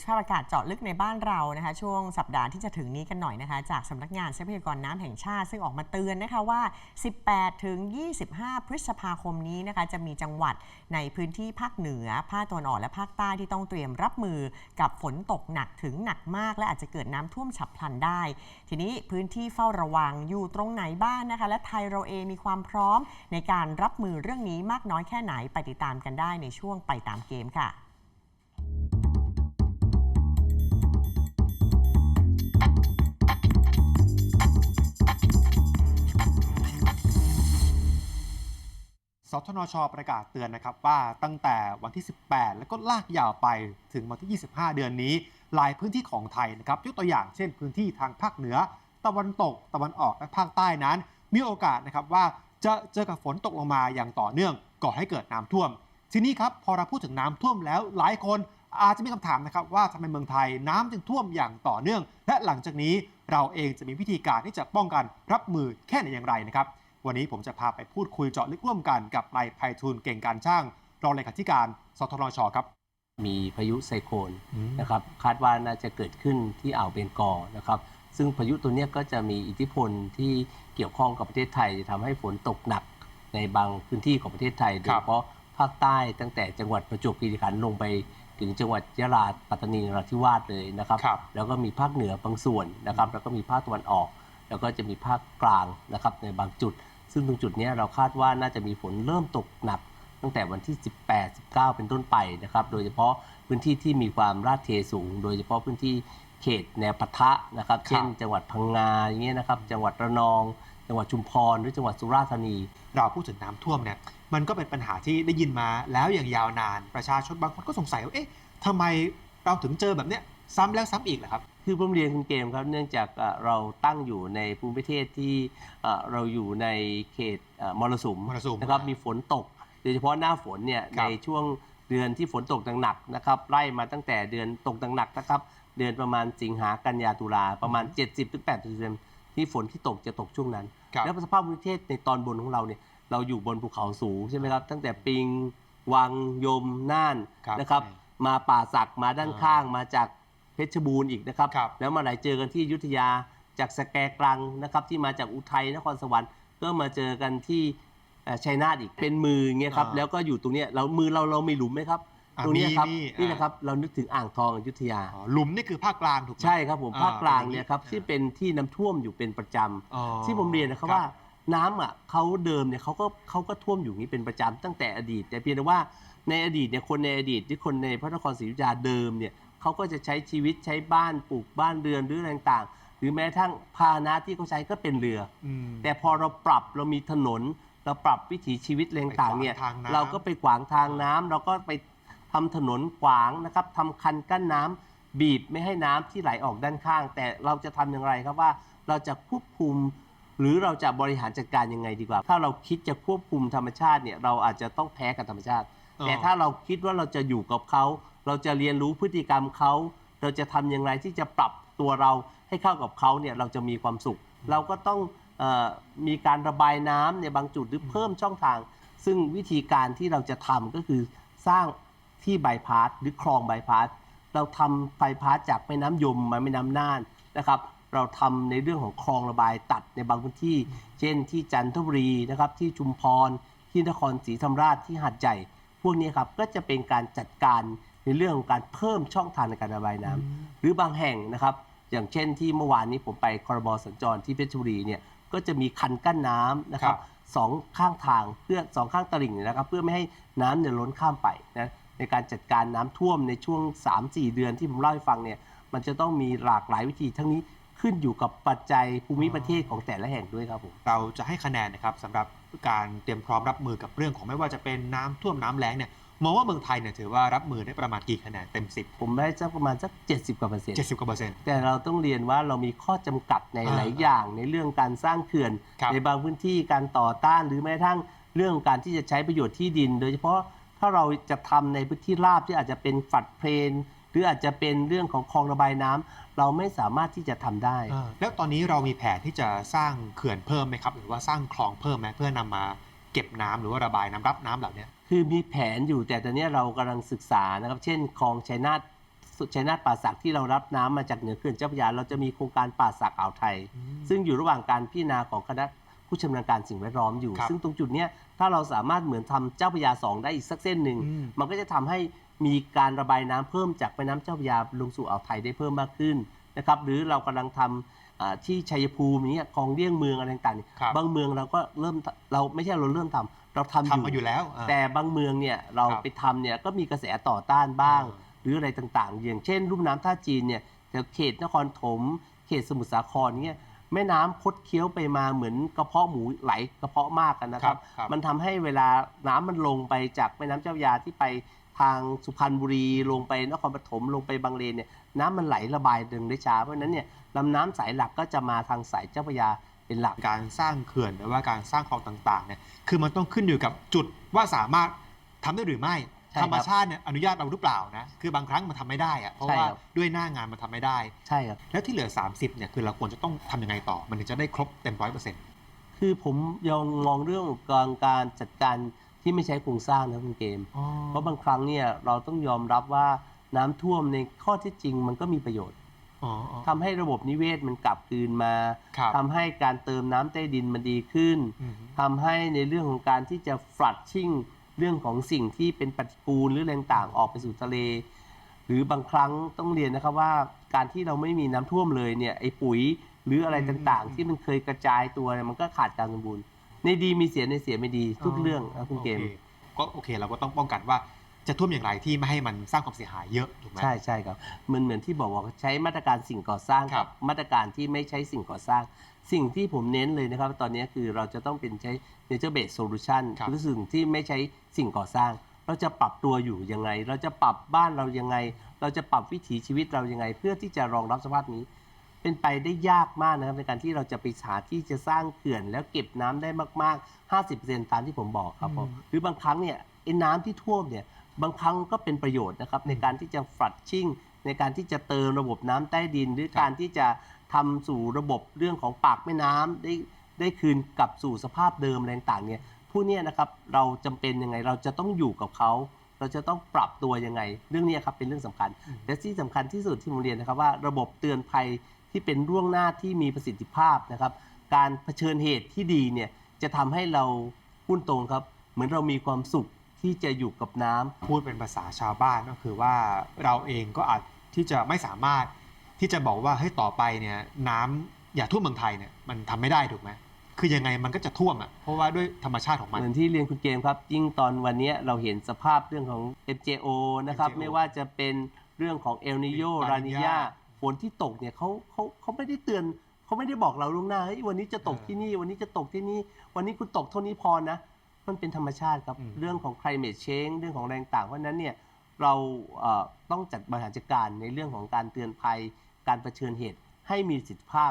สภาพอากาศเจาะลึกในบ้านเรานะคะ ช่วงสัปดาห์ที่จะถึงนี้กันหน่อยนะคะ จากสำนักงานทรัพยากรน้ำแห่งชาติ ซึ่งออกมาเตือนนะคะว่า 18 ถึง 25 พฤษภาคมนี้นะคะ จะมีจังหวัดในพื้นที่ภาคเหนือ ภาคตะวันออกและภาคใต้ที่ต้องเตรียมรับมือกับฝนตกหนักถึงหนักมาก และอาจจะเกิดน้ำท่วมฉับพลันได้ ทีนี้พื้นที่เฝ้าระวังอยู่ตรงไหนบ้างนะคะ และไทยเราเองมีความพร้อมในการรับมือเรื่องนี้มากน้อยแค่ไหนไปติดตามกันได้ในช่วงไปตามเกมค่ะ ทนชประกาศเตือนนะครับว่าตั้งแต่วันที่ 18 แล้วก็ลากยาวไปถึงวันที่ 25 เดือนนี้ หลายพื้นที่ของไทยนะครับยกตัวอย่างเช่นพื้นที่ทางภาคเหนือ ตะวันตก ตะวันออกและภาคใต้นั้น มีโอกาสนะครับว่าจะเจอกับฝนตกลงมาอย่างต่อเนื่องก่อให้เกิดน้ำท่วม ทีนี้ครับพอเราพูดถึงน้ำท่วมแล้วหลายคนอาจจะมีคำถามนะครับว่าทำไมเมืองไทยน้ำจึงท่วมอย่างต่อเนื่อง และหลังจากนี้เราเองจะมีวิธีการที่จะป้องกันรับมือแค่ไหนอย่างไรนะครับ วันนี้ผมจะพาไปพูดคุยเจาะลึกร่วมกันกับนายไพฑูรย์เก่งการช่าง รองเลขาธิการ สทนชครับ มีพายุไซโคลนนะครับคาดว่าน่าจะเกิดขึ้นที่อ่าวเบงกอลนะครับซึ่งพายุตัวเนี้ยก็จะมีอิทธิพลที่เกี่ยวข้องกับประเทศไทยทำให้ฝนตกหนักในบางพื้นที่ของประเทศไทยโดยเฉพาะภาคใต้ตั้งแต่จังหวัดประจวบคีรีขันธ์ลงไปถึงจังหวัดยะลาปัตตานีนราธิวาสเลยนะครับครับแล้วก็มีภาคเหนือบางส่วนนะครับ แล้วก็มีภาคตะวันออก แล้วก็จะมีภาคกลางนะครับในบางจุด ซึ่งตรงจุดเนี้ยเราคาดว่าน่าจะมีฝนเริ่มตกหนัก ตั้งแต่วันที่ 18 19 เป็นต้นไปนะครับ โดยเฉพาะพื้นที่ที่มีความราดเทสูง โดยเฉพาะพื้นที่เขตแนวปะทะนะครับ เช่น จังหวัดพังงาอย่างเงี้ยนะครับ จังหวัดระนอง จังหวัดชุมพร หรือจังหวัดสุราษฎร์ธานี เราพูดถึงน้ำท่วมเนี่ย มันก็เป็นปัญหาที่ได้ยินมาแล้วอย่างยาวนาน ประชาชนบางคนก็สงสัยว่า เอ๊ะทำไมเราถึงเจอแบบเนี้ย ซ้ำแล้วซ้ำอีกล่ะครับ คือผมเรียนคุณเกมครับเนื่องจากเอ่อเราตั้งอยู่ในภูมิประเทศที่เอ่อเราอยู่ในเขตเอ่อมรสุมมรสุมนะครับมีฝนตก โดยเฉพาะหน้าฝนเนี่ยครัในบช่วงเดือนที่ฝนตกหนักๆนะครับไล่มาตั้งแต่เดือนตกหนักๆนะครับ เดือนประมาณสิงหากันยาตุลาประมาณ 70-80%ที่ฝนที่ตกจะตกช่วงนั้นครับแล้วสภาพภูมิประเทศในตอนบนของเราเนี่ยเราอยู่บนภูเขาสูงใช่ไหมครับ ตั้งแต่ปิงวังยมน่านครับนะครับ มาป่าสักมาด้านอ่าข้างมาจาก เพชรบูรณ์อีกนะครับ ครับ แล้วมาไหนเจอกันที่อยุธยาจากสแกกลังนะครับที่มาจากอุทัยนครสวรรค์ก็มาเจอกันที่เอ่อชัยนาทอีกเป็นมืออย่างเงี้ยครับอ่าแล้วก็อยู่ตรงเนี้ยเรามือเราเรามีหลุมไหมครับ อ่าตรงเนี้ยครับมีมีนี่อ่านะครับเรานึกถึงอ่างทองอยุธยา อ๋อหลุมนี่คือภาคกลางถูกไหม ใช่ครับผมอ่าภาคกลางเป็นอย่างนี้เนี่ยครับอ่าที่เป็นที่น้ำท่วมอยู่เป็นประจำ อ๋อ ที่ผมเรียนนะครับว่าน้ำอะเขาเดิมเนี่ยเขาก็เขาก็ท่วมอยู่อย่างนี้เป็นประจำตั้งแต่อดีต แต่เพียงแต่ว่าในอดีตเนี่ยคนในอดีตที่คนในพระนครศรีอยุธยาเดิมเนี่ย เขาก็จะใช้ชีวิตใช้บ้านปลูกบ้านเรือนหรืออะไรต่างๆหรือแม้กระทั่งพาหนะที่เขาใช้ก็เป็นเรืออืมแต่พอเราปรับเรามีถนน เราปรับวิถีชีวิตอะไรต่างๆเนี่ยไปขวางทางน้ำ เราก็ไปขวางทางน้ำเราก็ไปทำถนนขวางนะครับทำคันกั้นน้ำบีบไม่ให้น้ำที่ไหลออกด้านข้าง แต่เราจะทำอย่างไรครับว่าเราจะควบคุม หรือเราจะบริหารจัดการยังไงดีกว่า ถ้าเราคิดจะควบคุมธรรมชาติเนี่ยเราอาจจะต้องแพ้กับธรรมชาติอ๋อแต่ถ้าเราคิดว่าเราจะอยู่กับเขา เราจะเรียนรู้พฤติกรรมเขาเราจะทำอย่างไรที่จะปรับตัวเราให้เข้ากับเขาเนี่ยเราจะมีความสุข เราก็ต้องเออมีการระบายน้ำในบางจุดหรือเพิ่มช่องทาง ซึ่งวิธีการที่เราจะทำก็คือสร้างที่บายพาสหรือคลองบายพาสเราทำบายพาสจากแม่น้ำยมมาแม่น้ำน่านนะครับ เราทำในเรื่องของคลองระบายตัดในบางพื้นที่ เช่นที่จันทบุรีนะครับที่ชุมพรที่นครศรีธรรมราชที่หาดใหญ่พวกนี้ครับก็จะเป็นการจัดการ ในเรื่องของการเพิ่มช่องทางในการระบายน้ำหรือบางแห่งนะครับ อย่างเช่นที่เมื่อวานนี้ผมไปคอรมอสัญจรที่เพชรบุรีเนี่ยก็จะมีคันกั้นน้ำนะครัครับบสองข้างทางเพื่อสองข้างตลิ่งเนยนะครับ เพื่อไม่ให้น้ำเนี่ยล้นข้ามไปนะในการจัดการน้ำท่วมในช่วง 3-4 เดือนที่ผมเล่าให้ฟังเนี่ยมันจะต้องมีหลากหลายวิธีทั้งนี้ขึ้นอยู่กับปัจจัยภูมิประเทศของแต่ละแห่งด้วยครับผม เราจะให้คะแนนนะครับสำหรับการเตรียมพร้อมรับมือกับเรื่องของไม่ว่าจะเป็นน้ำท่วมน้ำแล้งเนี่ย มองว่าเมืองไทยเนี่ยถือว่ารับมือได้ประมาณกี่คะแนนเต็ม 10 ผมได้สักประมาณสัก 70 กว่าเปอร์เซ็นต์70กว่าเปอร์เซ็นต์ แต่เราต้องเรียนว่าเรามีข้อจำกัดในอ่าหลายอย่างในเรื่องการสร้างเขื่อน ครับในบางพื้นที่การต่อต้านหรือแม้กระทั่งเรื่องการที่จะใช้ประโยชน์ที่ดิน โดยเฉพาะถ้าเราจะทำในพื้นที่ราบที่อาจจะเป็นฝัดเพลน หรืออาจจะเป็นเรื่องของคลองระบายน้ำเราไม่สามารถที่จะทำได้อ่าแล้วตอนนี้เรามีแผนที่จะสร้างเขื่อนเพิ่มไหมครับ หรือว่าสร้างคลองเพิ่มไหมเพื่อนำมา เก็บน้ำหรือว่าระบายน้ำรับน้ำเหล่านี้คือมีแผนอยู่แต่ตอนนี้เรากำลังศึกษานะครับ เช่นคลองชัยนาทชัยนาทป่าสักที่เรารับน้ำมาจากเหนือเขื่อนเจ้าพระยาเราจะมีโครงการป่าสักอ่าวไทยอืมซึ่งอยู่ระหว่างการพิจารณาของคณะผู้ชำนาญการสิ่งแวดล้อมอยู่ ครับซึ่งตรงจุดเนี้ยถ้าเราสามารถเหมือนทำเจ้าพระยาสองได้อีกสักเส้นหนึ่ง อืม มันก็จะทำให้มีการระบายน้ำเพิ่มจากแม่น้ำเจ้าพระยาลงสู่อ่าวไทยได้เพิ่มมากขึ้นนะครับหรือเรากำลังทำ อ่าที่ชัยภูมิเนี้ยคลองเลี่ยงเมืองอะไรต่างๆเนี่ยครับ บางเมืองเราก็เริ่มเราไม่ใช่เราเริ่มทำเราทำทำมาอยู่แล้วอ่าแต่บางเมืองเนี่ยเราครับไปทำเนี่ยก็มีกระแสต่อต้านบ้างอ่าหรืออะไรต่างๆ อย่างเช่นลุ่มน้ำท่าจีนเนี่ยแถวเขตนครถม เขตสมุทรสาครเนี่ยแม่น้ำคดเคี้ยวไปมาเหมือนกระเพาะหมูไหลกระเพาะมากกันนะครับครับ มันทำให้เวลาน้ำมันลงไปจากแม่น้ำเจ้าพระยาที่ไป ทางสุพรรณบุรีลงไปนครปฐมลงไปบางเลนเนี่ยน้ำมันไหลระบายดึงได้ช้าเพราะฉะนั้นเนี่ยลำน้ำสายหลักก็จะมาทางสายเจ้าพระยาเป็นหลักการสร้างเขื่อนหรือว่าการสร้างคลองต่างๆเนี่ยคือมันต้องขึ้นอยู่กับจุดว่าสามารถทำได้หรือไม่ ใช่ครับธรรมชาติเนี่ยอนุญาตเราหรือเปล่านะคือบางครั้งมันทำไม่ได้อะเพราะใช่ว่าครับ ด้วยหน้างานมันทำไม่ได้ ใช่ครับ แล้วที่เหลือ 30เนี่ยคือเราควรจะต้องทำยังไงต่อ มันถึงจะได้ครบเต็มร้อยเปอร์เซ็นต์ คือผมยังมองเรื่องของการการจัดการ ที่ไม่ใช้โครงสร้างนะคุณเกมเพราะบางครั้งเนี่ยเราต้องยอมรับว่าน้ำท่วมในข้อเที่จริงมันก็มีประโยชน์อ๋ออ๋อ ทำให้ระบบนิเวศมันกลับคืนมาครับทำให้การเติมน้ำใต้ดินมันดีขึ้นอืมทำให้ในเรื่องของการที่จะฟลัดชิ่งเรื่องของสิ่งที่เป็นปฏิกูลหรือแรงต่างๆออกไปสู่ทะเล หรือบางครั้งต้องเรียนนะครับว่าการที่เราไม่มีน้ำท่วมเลยเนี่ยไอ้ปุ๋ยหรืออะไรต่างๆ ที่มันเคยกระจายตัวเนี่ยมันก็ขาดการสมบูรณ์ ในดีมีเสียในเสียไม่ดีทุกเรื่องนะคุณเกมโอก็โอเคเราก็ต้องป้องกันว่าจะท่วมอย่างไรที่ไม่ให้มันสร้างความเสียหายเยอะถูกไหมใช่ใช่ครับมันเหมือนที่บอกว่าใช้มาตรการสิ่งก่อสร้างครักับบมาตรการที่ไม่ใช้สิ่งก่อสร้าง สิ่งที่ผมเน้นเลยนะครับ ตอนนี้คือเราจะต้องเป็นใช้ nature based solution ครับคือสิ่งที่ไม่ใช้สิ่งก่อสร้าง เราจะปรับตัวอยู่ยังไง เราจะปรับบ้านเรายังไง เราจะปรับวิถีชีวิตเรายังไง เพื่อที่จะรองรับสภาพนี้ เป็นไปได้ยากมากนะครับในการที่เราจะไปหาที่จะสร้างเขื่อน แล้วเก็บน้ำได้มากๆ 50%ตามที่ผมบอกครับผมอืมหรือบางครั้งเนี่ยไอ้น้ำที่ท่วมเนี่ยบางครั้งก็เป็นประโยชน์นะครับในการที่จะฟลัดชิ่ง ในการที่จะเติมระบบน้ำใต้ดิน หรือครับการที่จะทำสู่ระบบเรื่องของปากแม่น้ำได้ได้คืนกลับสู่สภาพเดิมอะไรต่างๆเนี่ยผู้เนี้นะครับเราจำเป็นยังไงเราจะต้องอยู่กับเขาเราจะต้องปรับตัวยังไง เรื่องนี้ครับเป็นเรื่องสำคัญ และที่สำคัญที่สุดที่ผมเรียนนะครับว่าระบบเตือนภัย ที่เป็นร่วงหน้าที่มีประสิทธิภาพนะครับ การเผชิญเหตุที่ดีเนี่ยจะทำให้เราพูดตรงครับ เหมือนเรามีความสุขที่จะอยู่กับน้ำพูดเป็นภาษาชาวบ้านก็คือว่าเราเองก็อาจที่จะไม่สามารถที่จะบอกว่าเฮ้ยต่อไปเนี่ยน้ำอย่าท่วมเมืองไทยเนี่ยมันทำไม่ได้ถูกไหมคือยังไงมันก็จะท่วมอะเพราะว่าด้วยธรรมชาติของมันเหมือนที่เรียนคุณเกมครับยิ่งตอนวันนี้เราเห็นสภาพเรื่องของ MJO นะครับ MJO ไม่ว่าจะเป็นเรื่องของเอลนิโย La รานิ Niña ยาฝ นที่ตกเนี่ยเขาเขาเขาไม่ได้เตือนเขาไม่ได้บอกเราล่วงหน้าเฮ้ยวันนี้จะตกเออที่นี่ วันนี้จะตกที่นี่ วันนี้คุณตกเท่านี้พอนะ มันเป็นธรรมชาติครับอืมเรื่องของ climate change เรื่องของแรงต่างเพราะฉะนั้นเนี่ยเราเอ่อต้องจัดบริหารจัดการในเรื่องของการเตือนภัย การเผชิญเหตุให้มีประสิทธิภาพ